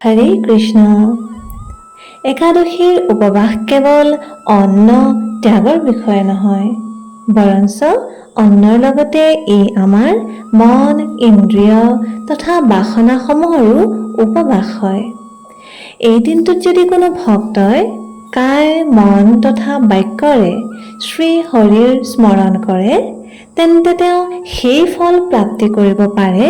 হৰে কৃষ্ণ। একাদশীৰ উপবাস কেৱল অন্ন ত্যাগৰ বিষয়ে নহয়, বৰঞ্চ অন্নৰ লগতে ই আমাৰ মন, ইন্দ্ৰিয় তথা বাসনাসমূহৰো উপবাস হয়। এই দিনটোত যদি কোনো ভক্তই কায়, মন তথা বাক্যৰে শ্ৰী হৰিৰ স্মৰণ কৰে, তেন্তে তেওঁ সেই ফল প্ৰাপ্তি কৰিব পাৰে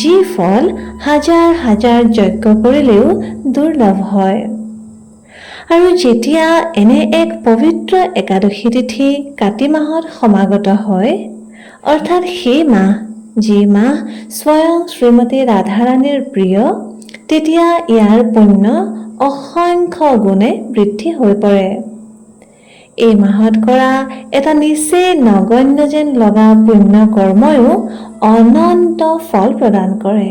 যি ফল হাজাৰ হাজাৰ যজ্ঞ কৰিলেও দুৰ্লভ হয়। আৰু যেতিয়া এনে এক পবিত্ৰ একাদশী তিথি কাতি মাহত সমাগত হয় অৰ্থাৎ সেই মাহ যি মাহ স্বয়ং শ্ৰীমতী ৰাধাৰাণীৰ প্ৰিয় তেতিয়া ইয়াৰ পুণ্য অসংখ্য গুণে বৃদ্ধি হৈ পৰে। এই মাহত কৰা এটা নিচেই নগণ্য যেন লগা পুণ্য কৰ্ময়ো অনন্ত ফল প্ৰদান কৰে।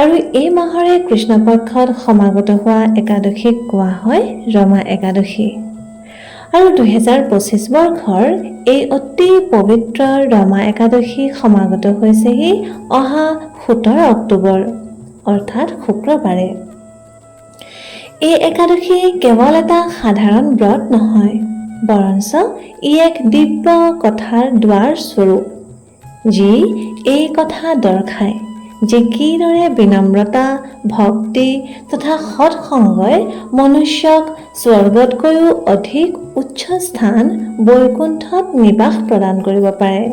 আৰু এই মাহৰে কৃষ্ণপক্ষত সমাগত হোৱা একাদশীক কোৱা হয় ৰমা একাদশী। আৰু দুহেজাৰ পঁচিছ বৰ্ষৰ এই অতি পবিত্ৰ ৰমা একাদশী সমাগত হৈছেহি অহা সোতৰ অক্টোবৰ অৰ্থাৎ শুক্ৰবাৰে। এই একাদশী কেৱল এটা সাধাৰণ ব্ৰত নহয় বৰঞ্চ ই এক দিব্য কথাৰ দুৱাৰ স্বৰূপ যি এই কথা দৰ্শায় যে কিদৰে বিনম্ৰতা ভক্তি তথা সৎসংগই মনুষ্যক স্বৰ্গতকৈও অধিক উচ্চ স্থান বৈকুণ্ঠত নিবাস প্ৰদান কৰিব পাৰে।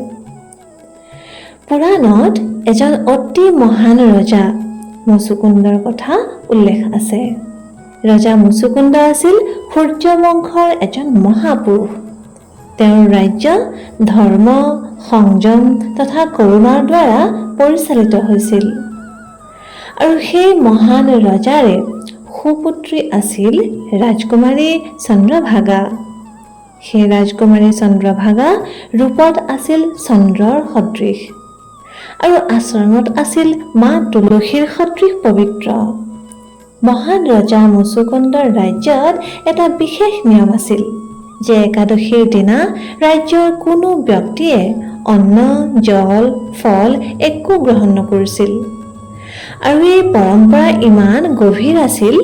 পুৰাণত এজন অতি মহান ৰজা মুচুকুন্দৰ কথা উল্লেখ আছে। ৰজা মুচুকুন্দ আছিল সূৰ্যবংশৰ এজন মহাপুৰুষ। তেওঁৰ ৰাজ্য ধৰ্ম সংযম তথা কৰোণাৰ দ্বাৰা পৰিচালিত হৈছিল। আৰু সেই মহান ৰজাৰে সুপুত্ৰী আছিল ৰাজকুমাৰী চন্দ্ৰভাগা। সেই ৰাজকুমাৰী চন্দ্ৰভাগা ৰূপত আছিল চন্দ্ৰৰ সদৃশ। আৰু আচৰণত আছিল মা তুলসীৰ সদৃশ পবিত্ৰ। মহান ৰজা মুচুকুন্দৰ ৰাজ্যত এটা বিশেষ নিয়ম আছিল যে একাদশীৰ দিনা ৰাজ্যৰ কোনো ব্যক্তিয়ে অন্ন জল ফল একো গ্ৰহণ নকৰিছিল। আৰু এই পৰম্পৰা ইমান গভীৰ আছিল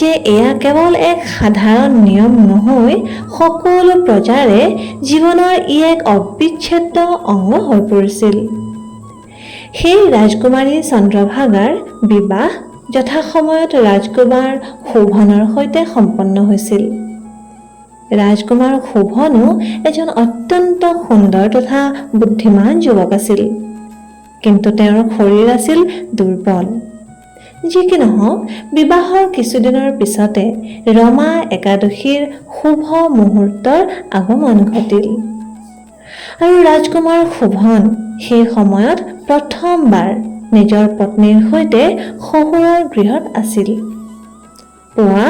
যে এয়া কেৱল এক সাধাৰণ নিয়ম নহৈ সকলো প্ৰজাৰে জীৱনৰ ই এক অবিচ্ছেদ্য অংগ হৈ পৰিছিল। সেই ৰাজকুমাৰী চন্দ্ৰভাগাৰ বিবাহ যথাসময়ত ৰাজকুমাৰ শোভনৰ সৈতে সম্পন্ন হৈছিল। ৰাজকুমাৰ শোভনো এজন অত্যন্ত সুন্দৰ তথা বুদ্ধিমান যুৱক আছিল। কিন্তু তেওঁৰ শৰীৰ আছিল দুৰ্বল। যি কি নহওক বিবাহৰ কিছুদিনৰ পিছতে ৰমা একাদশীৰ শুভ মুহূৰ্তৰ আগমন ঘটিল। আৰু ৰাজকুমাৰ শোভন সেই সময়ত প্ৰথমবাৰ নিজৰ পত্নীৰ সৈতে শহুৰৰ গৃহত আছিল। পুৱা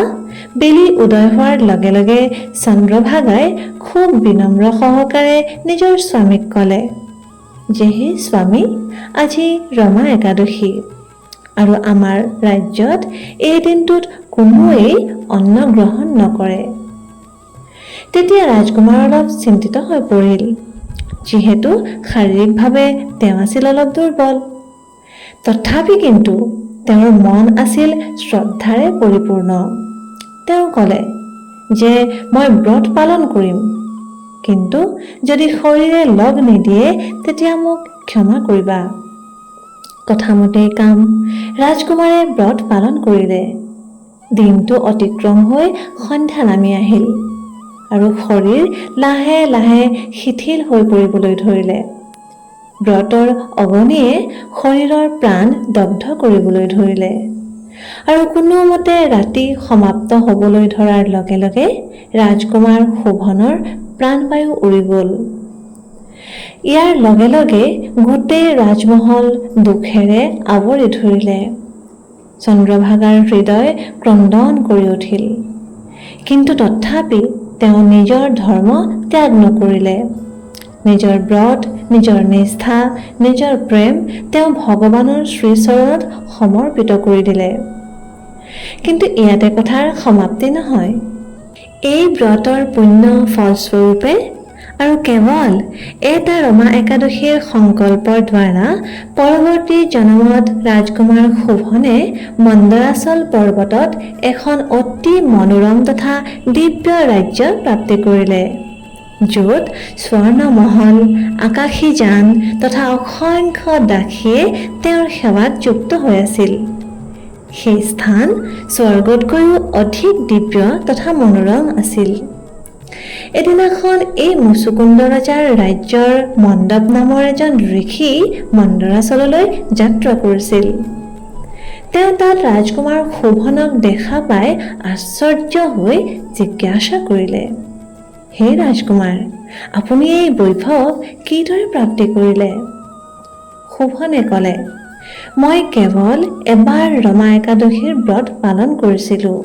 বেলি উদয় হোৱাৰ লগে লগে চন্দ্ৰভাগাই খুব বিনম্ৰ সহকাৰে নিজৰ স্বামীক ক'লে যে হে স্বামী আজি ৰমা একাদশী আৰু আমাৰ ৰাজ্যত এই দিনটোত কোনোৱেই অন্ন গ্ৰহণ নকৰে তেতিয়া ৰাজকুমাৰ অলপ চিন্তিত হৈ পৰিল। যিহেতু শাৰীৰিকভাৱে তেওঁ আছিল অলপ দুৰ্বল। তথাপি কিন্তু তেওঁৰ মন আছিল শ্ৰদ্ধাৰে পৰিপূৰ্ণ। তেওঁ ক'লে যে মই ব্ৰত পালন কৰিম। কিন্তু যদি শৰীৰে লগ নিদিয়ে তেতিয়া মোক ক্ষমা কৰিবা। কথামতেই কাম ৰাজকুমাৰে ব্ৰত পালন কৰিলে। দিনটো অতিক্ৰম হৈ সন্ধ্যা নামি আহিল আৰু শৰীৰ লাহে লাহে শিথিল হৈ পৰিবলৈ ধৰিলে। ব্ৰতৰ অগনিয়ে শৰীৰৰ প্ৰাণ দগ্ধ কৰিবলৈ ধৰিলে। আৰু কোনোমতে ৰাতি সমাপ্ত হ'বলৈ ধৰাৰ লগে লগে ৰাজকুমাৰ শোভনৰ প্ৰাণবায়ু উৰি গ'ল। ইয়াৰ লগে লগে গোটেই ৰাজমহল দুখেৰে আৱৰি ধৰিলে। চন্দ্ৰভাগাৰ হৃদয় ক্ৰন্দন কৰি উঠিল। কিন্তু তথাপি তেওঁ নিজৰ ধৰ্ম ত্যাগ নকৰিলে। নিজৰ ব্ৰত নিজৰ নিষ্ঠা নিজৰ প্ৰেম তেওঁ ভগৱানৰ শ্ৰীচৰণত সমৰ্পিত কৰি দিলে। কিন্তু ইয়াতে কথাৰ সমাপ্তি নহয়। এই ব্ৰতৰ পুণ্য ফলস্বৰূপে আৰু কেৱল এটা ৰমা একাদশীৰ সংকল্পৰ দ্বাৰা পৰৱৰ্তী জন্মত ৰাজকুমাৰ শোভনে মন্দৰাচল পৰ্বতত এখন অতি মনোৰম তথা দিব্য ৰাজ্য প্ৰাপ্তি কৰিলে। য'ত স্বৰ্ণমহল আকাশী যান তথা অসংখ্য দাসীয়ে তেওঁৰ সেৱাত যুক্ত হৈ আছিল। সেই স্থান স্বৰ্গতকৈও অধিক দিব্য তথা মনোৰম আছিল। এদিনাখন এই মুচুকুন্দ ৰজাৰ ৰাজ্যৰ মণ্ডপ নামৰ এজন ঋষি মন্দৰাচললৈ যাত্ৰা কৰিছিল। তেওঁ তাত ৰাজকুমাৰ শোভনক দেখা পাই আশ্চৰ্য হৈ জিজ্ঞাসা কৰিলে। হে ৰাজকুমাৰ আপুনি এই বৈভৱ কিদৰে প্ৰাপ্তি কৰিলে? শোভনে ক'লে মই কেৱল এবাৰ ৰমা একাদশীৰ ব্ৰত পালন কৰিছিলোঁ।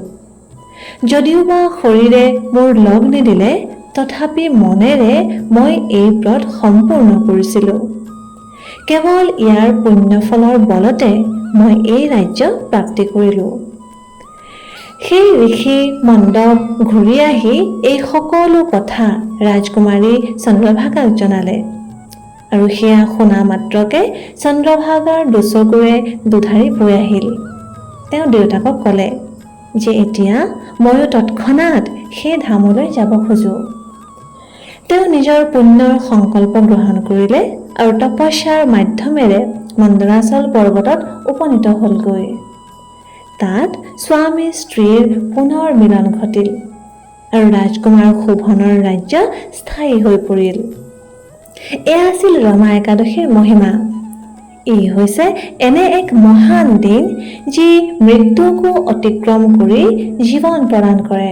যদিও বা শৰীৰে মোৰ লগ নিদিলে তথাপি মনেৰে মই এই ব্ৰত সম্পূৰ্ণ কৰিছিলোঁ। কেৱল ইয়াৰ পুণ্যফলৰ বলতে মই এই ৰাজ্য প্ৰাপ্তি কৰিলোঁ। সেই ঋষি মণ্ডপ ঘূৰি আহি এই সকলো কথা ৰাজকুমাৰী চন্দ্ৰভাগাক জনালে। আৰু সেয়া শুনা মাত্ৰকে চন্দ্ৰভাগাৰ দুচকুৰে দুধাৰি বৈ আহিল। তেওঁ দেউতাকক ক'লে যে এতিয়া ময়ো তৎক্ষণাত সেই ধামলৈ যাব খোজোঁ। তেওঁ নিজৰ পুণ্যৰ সংকল্প গ্ৰহণ কৰিলে আৰু তপস্যাৰ মাধ্যমেৰে মন্দৰাচল পৰ্বতত উপনীত হ'লগৈ। তাত স্বামী স্ত্ৰীৰ পুনৰ মিলন ঘটিল আৰু ৰাজকুমাৰ শোভনৰ ৰাজ্য স্থায়ী হৈ পৰিল। এয়া আছিল ৰমা একাদশীৰ মহিমা। ই হৈছে এনে এক মহান দিন যি মৃত্যুকো অতিক্ৰম কৰি জীৱন প্ৰদান কৰে।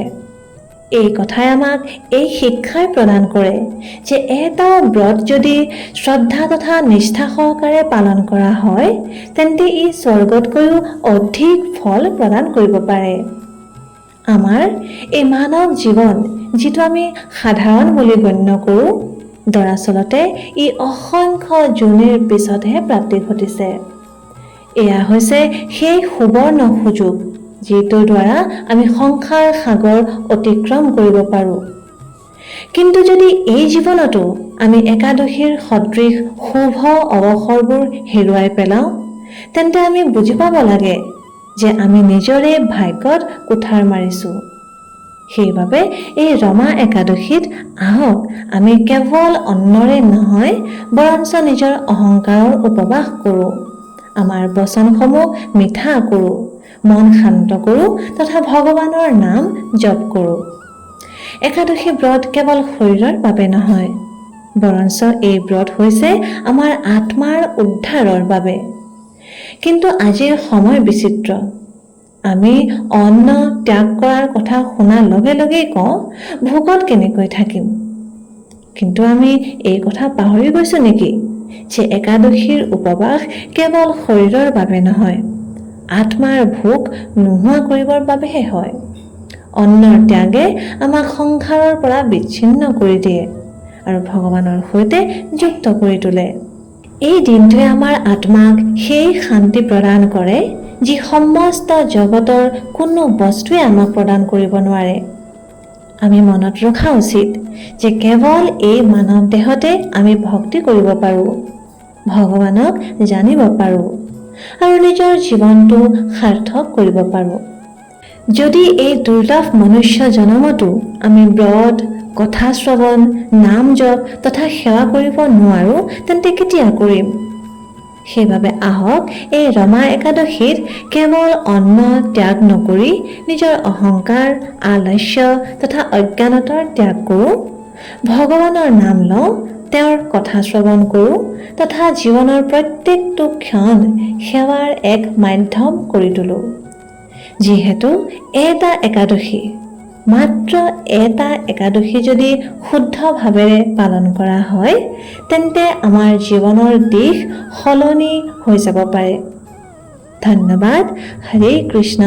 এই কথাই আমাক এই শিক্ষাই প্ৰদান কৰে যে এটা ব্ৰত যদি শ্ৰদ্ধা তথা নিষ্ঠা সহকাৰে পালন কৰা হয় তেন্তে ই স্বৰ্গতকৈও অধিক ফল প্ৰদান কৰিব পাৰে। আমাৰ এই মানৱ জীৱন যিটো আমি সাধাৰণ বুলি গণ্য কৰোঁ দৰাচলতে ই অসংখ্য জোনিৰ পিছতহে প্ৰাপ্তি ঘটিছে। এয়া হৈছে সেই সুবৰ্ণ সুযোগ যিটোৰ দ্বাৰা আমি সংসাৰ সাগৰ অতিক্ৰম কৰিব পাৰোঁ। কিন্তু যদি এই জীৱনতো আমি একাদশীৰ সদৃশ শুভ অৱসৰবোৰ হেৰুৱাই পেলাওঁ তেন্তে আমি বুজি পাব লাগে যে আমি নিজৰে ভাগ্যত কুঠাৰ মাৰিছোঁ। সেইবাবে এই ৰমা একাদশীত আহক আমি কেৱল অন্নৰে নহয় বৰঞ্চ নিজৰ অহংকাৰৰ উপবাস কৰোঁ আমাৰ বচনসমূহ মিঠা কৰোঁ। মন শান্ত কৰোঁ তথা ভগৱানৰ নাম জপ কৰোঁ। একাদশী ব্ৰত কেৱল শৰীৰৰ বাবে নহয় বৰঞ্চ এই ব্ৰত হৈছে আমাৰ আত্মাৰ উদ্ধাৰৰ বাবে। কিন্তু আজিৰ সময় বিচিত্ৰ। আমি অন্ন ত্যাগ কৰাৰ কথা শুনাৰ লগে লগেই কওঁ ভোকত কেনেকৈ থাকিম? কিন্তু আমি এই কথা পাহৰি গৈছোঁ নেকি যে একাদশীৰ উপবাস কেৱল শৰীৰৰ বাবে নহয় আত্মাৰ ভোক নোহোৱা কৰিবৰ বাবেহে হয়। অন্নৰ ত্যাগে আমাক সংসাৰৰ পৰা বিচ্ছিন্ন কৰি দিয়ে আৰু ভগৱানৰ সৈতে যুক্ত কৰি তোলে। এই দিনটোৱে আমাৰ আত্মাক সেই শান্তি প্ৰদান কৰে যি সমস্ত জগতৰ কোনো বস্তুৱে আমাক প্ৰদান কৰিব নোৱাৰে। আমি মনত ৰখা উচিত যে কেৱল এই মানৱ দেহতে আমি ভক্তি কৰিব পাৰোঁ ভগৱানক জানিব পাৰোঁ। আৰু নিজৰ জীৱনটো সাৰ্থক কৰিব পাৰোঁ। যদি এই দুৰ্লভ মনুষ্য জনমতো আমি ব্ৰত কথা শ্ৰৱণ নাম জপ তথা সেৱা কৰিব নোৱাৰোঁ তেন্তে কেতিয়া কৰিম? সেইবাবে আহক এই ৰমা একাদশীত কেৱল অন্ন ত্যাগ নকৰি নিজৰ অহংকাৰ আলস্য তথা অজ্ঞানতাৰ ত্যাগ কৰোঁ। ভগৱানৰ নাম লওঁ তেওঁৰ কথা শ্ৰৱণ কৰোঁ তথা জীৱনৰ প্ৰত্যেকটো ক্ষণ সেৱাৰ এক মাধ্যম কৰি তোলোঁ। যিহেতু এটা একাদশী মাত্ৰ এটা একাদশী যদি শুদ্ধভাৱেৰে পালন কৰা হয় তেন্তে আমাৰ জীৱনৰ দিশ সলনি হৈ যাব পাৰে। ধন্যবাদ। হৰে কৃষ্ণ।